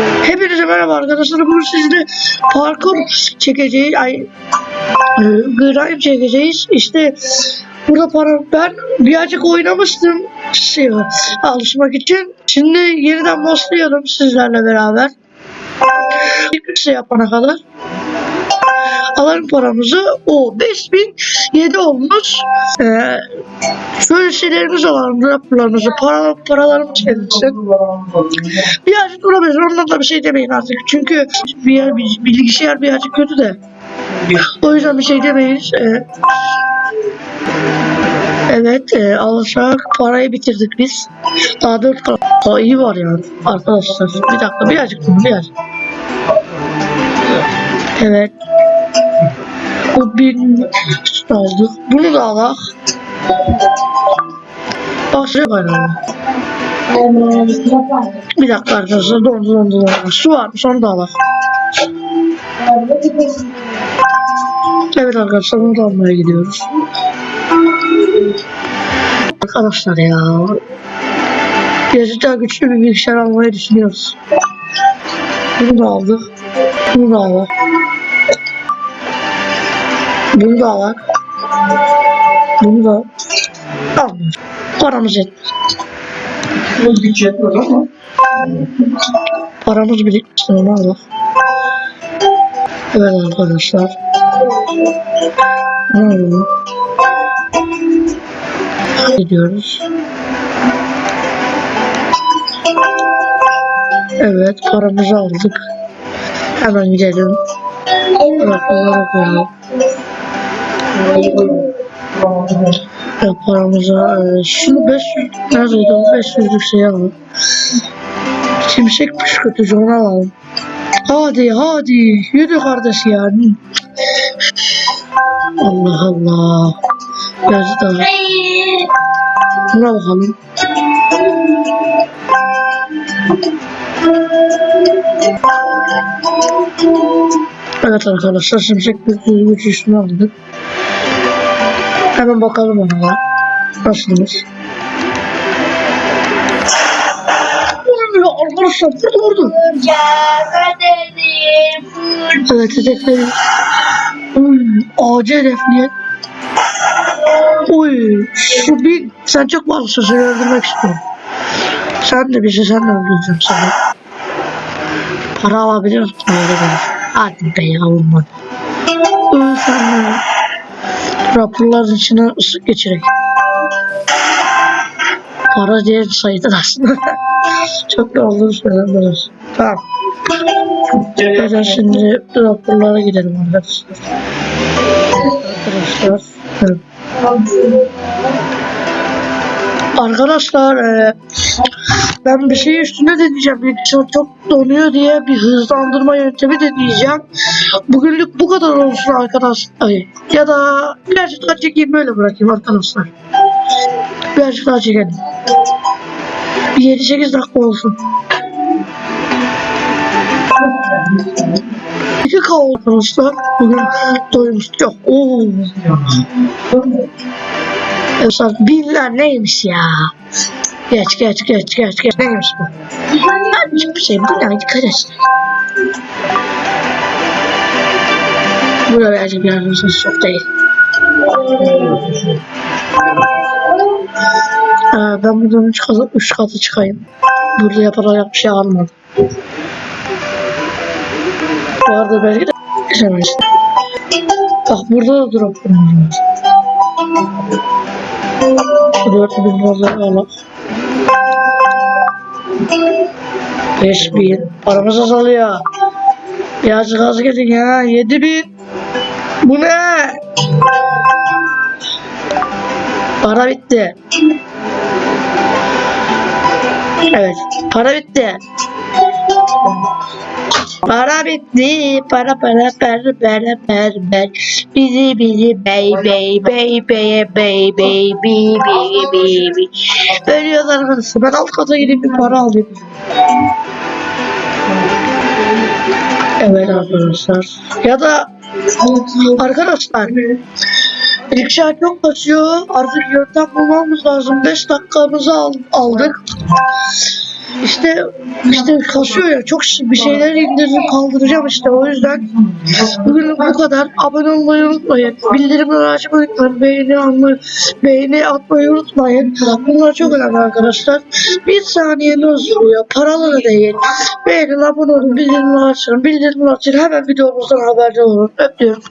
Hepinize merhaba arkadaşlar. Bugün sizle parkur çekeceğiz. Ay, e, grind çekeceğiz. İşte burada para ben birazcık oynamıştım şey, alışmak için. Şimdi yeniden başlıyorum sizlerle beraber. Bir şey yapana kadar. Alalım paramızı. O 5007 olmuş. Ee, şöyle şeylerimiz alalım. Raplarımızı, para, paralarımız kendisi. Birazcık durabilir. Ondan da bir şey demeyin artık. Çünkü bir yer, bir, bilgisayar birazcık kötü de. O yüzden bir şey demeyiz. Ee, evet e, alırsak parayı bitirdik biz. Daha dört kal. Aa, iyi var yani arkadaşlar. Bir dakika birazcık birazcık. Evet. Bu bin oldu. Bunu da alak. Şuraya bayrağı. Bir dakika arkadaşlar dondu dondu dondu. Su varmış onu da alak. Evet arkadaşlar onu da almaya gidiyoruz. Arkadaşlar ya. Gerçekten güçlü bir bilgisayar almayı düşünüyoruz. Bunu da aldık. Bunu da alak. Bunu da alak. Bunu da almıyoruz. Paramız yetmez. Bu güç yetmez ama Paramız birikmişti onu alak. Evet arkadaşlar. Ne oldu? Gidiyoruz. Evet paramızı aldık. Hemen gidelim. Raporlara koyalım. Ya paramıza e, şunu 500 neredeydi o 500'lük şey alalım. Şimşek püskürtücü onu alalım. Hadi hadi yürü kardeş yani. Allah Allah. Biraz daha. Buna bakalım. Evet arkadaşlar şimşek püskürtücü üstüne aldık. Hemen bakalım ona da. Nasılmış? Arkadaşlar vurdu vurdu. Evet hedefleri. Uy ağacı hedefleyen. Uy şu bir sen çok malısın seni öldürmek istiyorum. Sen de bizi sen de öldüreceğim seni. Para alabilir misin? Hadi be ya olmadı. Uy sen de. Raporların içine ısık geçirek. Para diye sayıdır aslında. Çok da olduğunu söylenmez. Tamam. Hadi şimdi raporlara gidelim arkadaşlar. Arkadaşlar. evet. Arkadaşlar e, ben bir şey üstüne deneyeceğim. Bilgisayar çok donuyor diye bir hızlandırma yöntemi deneyeceğim. Bugünlük bu kadar olsun arkadaşlar. Ya da birazcık daha çekeyim böyle bırakayım arkadaşlar. Birazcık daha çekelim. Bir 7-8 dakika olsun. 2 K oldu arkadaşlar. Bugün doymuştuk. Yok. Oo. Arkadaşlar binler neymiş ya? Geç geç geç geç geç neymiş bu? Ben hiçbir şey bilmiyorum arkadaşlar. Burada birazcık yardımcımız çok değil. Ee, ben buradan üç katı, üç katı çıkayım. Burada yapılacak bir şey almadım. Bu arada belki de geçemeyiz. Bak burada da drop var. Dört bin dolar alalım. Beş bin. Paramız azalıyor. Birazcık az gidin ya. Yedi bin. Bu ne? Para bitti. Evet. Para bitti. Para bitti. Para para para para para para. Bizi bizi bey bey bey bey bey bey bey bey bey bey. Ölüyoruz arkadaşlar. Ben alt kata gidip bir para alayım. Evet arkadaşlar. Ya da arkadaşlar Rikşa çok kaçıyor. Artık yöntem bulmamız lazım. 5 dakikamızı al- aldık. İşte işte kasıyor ya çok bir şeyler indirdim kaldıracağım işte o yüzden bugün bu kadar. Abone olmayı unutmayın. Bildirimleri açmayı unutmayın. Beğeni almayı beğeni atmayı unutmayın. Bunlar çok önemli arkadaşlar. Bir saniyeniz sürüyor paralı da değil beğenin abone olun bildirimleri açın. Bildirimleri açın. Hemen videomuzdan haberdar olun. Öpüyorum